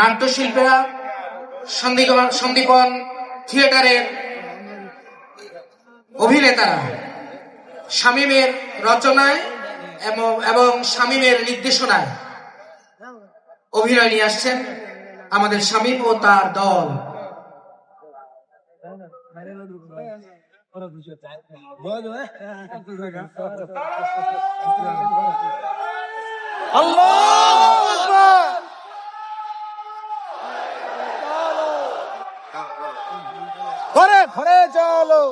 নাট্যশিল্পীরা সন্দীপন সন্দীপন থিয়েটারের অভিনেতারা শামীমের রচনায় এবং এবং শামীমের নির্দেশনায় অভিনয় নিয়ে আসছেন আমাদের শামীম ও তার দল। ঘরে ঘরে চলো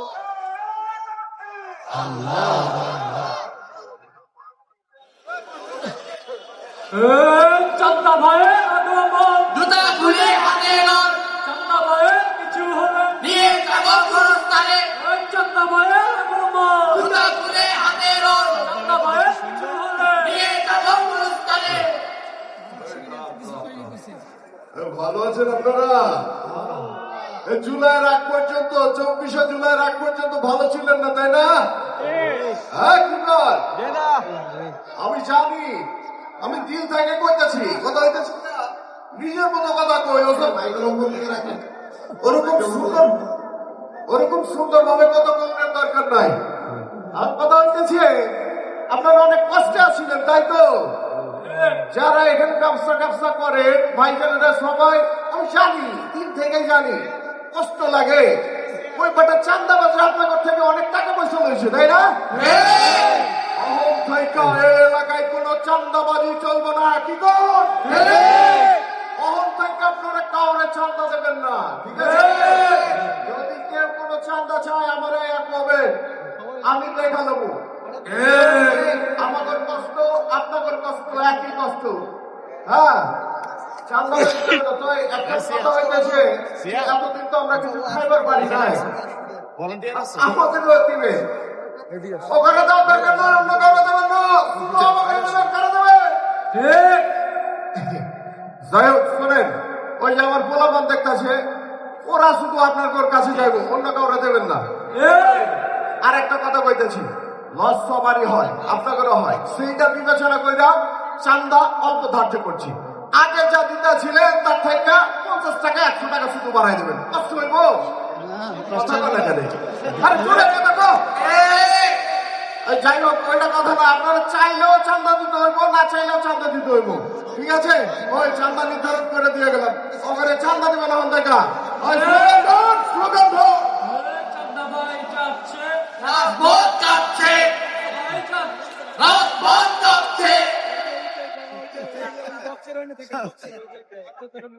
চান্দা ভাইয়ের আগমন জুতা খুলে হাতে নর চান্দা ভাইয়ের কিছু হলে নিয়ে যাব গুরুস্থানে ওই চান্দা ভাইয়ের আগমন জুতা খুলে হাতে চান্দা ভাইয়ের কিছু হলে নিয়ে যাব গুরুস্থানে ভালো আছেন আপনারা? জুলাইয়ের আগ পর্যন্ত, চব্বিশে জুলাইয়ের আগ পর্যন্ত ভালো ছিলেন না, তাই না? হ্যাঁ আমি জানি, আমি দিল থেকে কইতাছি, কথা হইতেছি না। নিজের মতো কথা কই ওসব ওরকম সুন্দর ওরকম সুন্দর ভাবে কথা বলার দরকার নাই। আর কথা হইতেছে, আপনারা অনেক কষ্টে আছিলেন, তাই তো? যারা এখানে ব্যবসা ব্যবসা করে ভাইজানেরা সবাই, আমি জানি দিন থেকে জানি। কষ্ট লাগে। ওই কটা চান্দা বাজার আপনাদের থেকে অনেক টাকা পয়সা হয়েছে তাই না? এলাকায় চান্দাবাজি না, কি আপনারা কাউরে না, ঠিক যদি কোনো আমার এক আমি দেখা দেবো। আমাদের কষ্ট, আপনাদের কষ্ট, একই কষ্ট। হ্যাঁ? চান্দা দিতে হবে তো একটা কথা হইতেছে এতদিন তো আমরা কিছু খাইবার পারি নাই। আমাদের দিবে ওখানে দাও দরকার নয় অন্য কারও দেবেন না আমাকে দেবেন কারও দেবে। যাই হোক শোনেন ওই যে আমার পোলাপান দেখতেছে ওরা শুধু আপনার ঘর কাছে যাইব অন্য কাউরে দেবেন না। আর একটা কথা কইতেছি লস সবারই হয় আপনাদেরও হয়। সেইটা বিবেচনা কইরা চান্দা অল্প ধার্য করছি। আগে যা দিতে ছিলেন তার থেকে পঞ্চাশ টাকা একশো টাকা শুধু বাড়াই দেবেন। কষ্ট হইব যাই হোক ওইটা কথা না আপনারা চাইলেও চান্দা দিতে হইব না চাইলেও চান্দা দিতে হইব। ঠিক আছে? ওই চান্দা নির্ধারণ করে দিয়ে গেলাম। ওখানে চান্দা দিবেন এখন দেখা Pero ano, tekan box. Tekan.